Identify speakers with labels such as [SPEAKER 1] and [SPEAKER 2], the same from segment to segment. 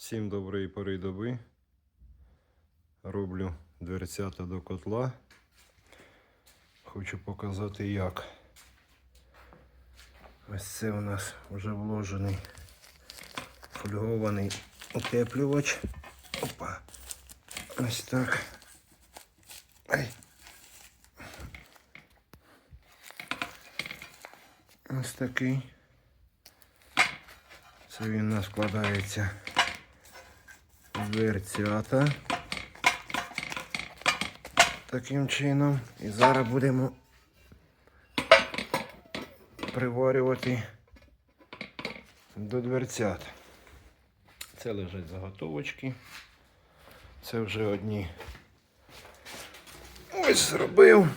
[SPEAKER 1] Всім доброї пори доби. Роблю дверцята до котла. Хочу показати як. Ось це у нас вже вложений фольгований утеплювач. Опа. Ось так. Ай. Ось такий. Це він у нас складається дверцята. Таким чином. І зараз будемо приварювати до дверцят. Це лежать заготовочки. Це вже одні. Ось зробив.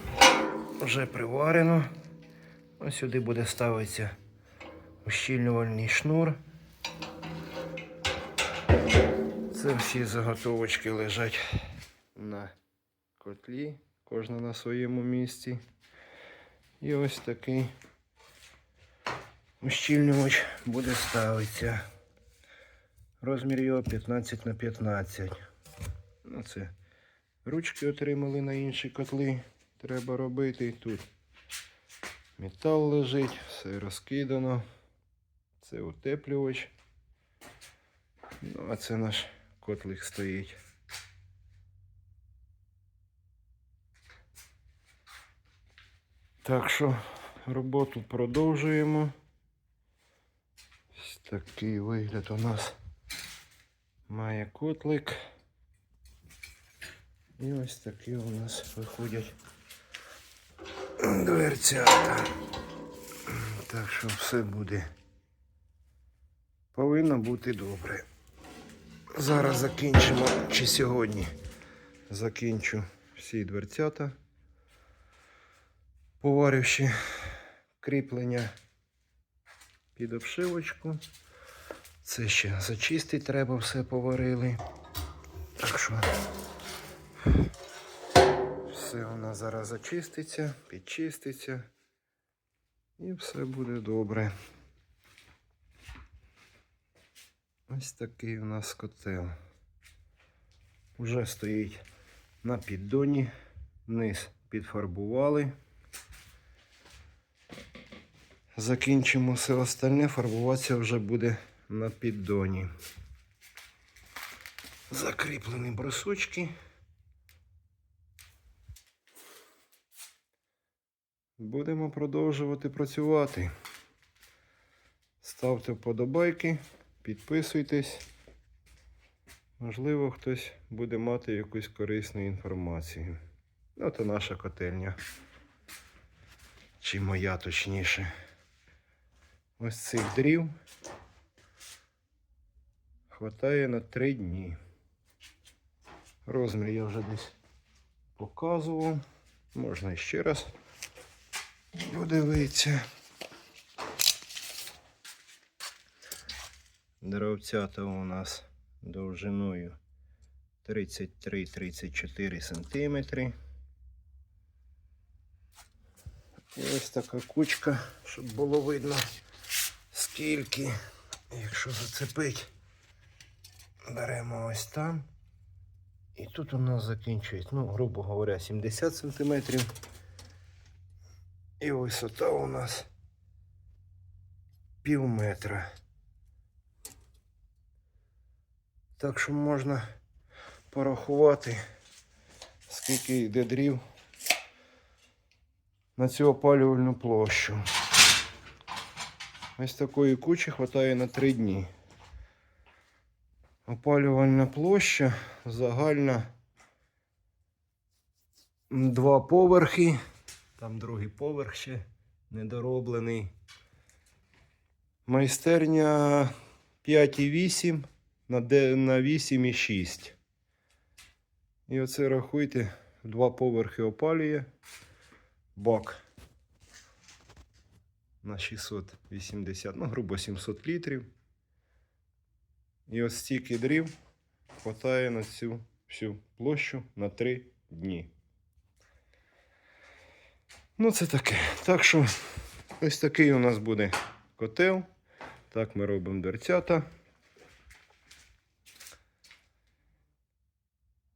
[SPEAKER 1] Вже приварено. Ось сюди буде ставитися ущільнювальний шнур. Це всі заготовочки лежать на котлі, кожна на своєму місці. І ось такий ущільнювач буде ставитися. Розмір його 15 на 15. Ну, це ручки отримали на інші котли. Треба робити. Тут метал лежить, все розкидано. Це утеплювач. Ну, а це наш котлик стоїть. Так що роботу продовжуємо. Ось такий вигляд у нас має котлик. І ось такі у нас виходять дверцята. Так що все буде. Повинно бути добре. Зараз закінчимо, чи сьогодні закінчу всі дверцята, поваривши кріплення під обшивочку. Це ще зачистити треба, все поварили. Так що все нас зараз зачиститься, підчиститься і все буде добре. Ось такий у нас котел. Уже стоїть на піддоні, низ підфарбували. Закінчимо все остальне, фарбуватися вже буде на піддоні. Закріплені брусочки. Будемо продовжувати працювати. Ставте вподобайки, підписуйтесь. Можливо, хтось буде мати якусь корисну інформацію. Ну, то наша котельня. Чи моя точніше. Ось цих дрів хватає на три дні. Розмір я вже десь показував. Можна ще раз подивитися. Дровцята у нас довжиною 33-34 сантиметри. І ось така кучка, щоб було видно скільки. Якщо зацепить, беремо ось там. І тут у нас закінчується, ну, грубо говоря, 70 сантиметрів. І висота у нас пів метра. Так що можна порахувати, скільки йде дрів на цю опалювальну площу. Ось такої кучі вистачає на 3 дні. Опалювальна площа загальна два поверхи. Там другий поверх ще недороблений. Майстерня 5,8 на де- на 8,6. І оце рахуйте, два поверхи опалює бак на 680, ну, грубо 700 літрів. І ось стільки дрів хватає на цю всю площу на 3 дні. Ну, це таке. Так що ось такий у нас буде котел. Так ми робимо дверцята.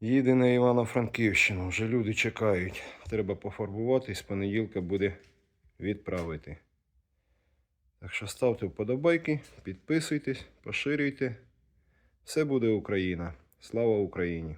[SPEAKER 1] Їде на Івано-Франківщину. Вже люди чекають. Треба пофарбувати, з понеділка буде відправити. Так що ставте вподобайки, підписуйтесь, поширюйте. Все буде Україна. Слава Україні!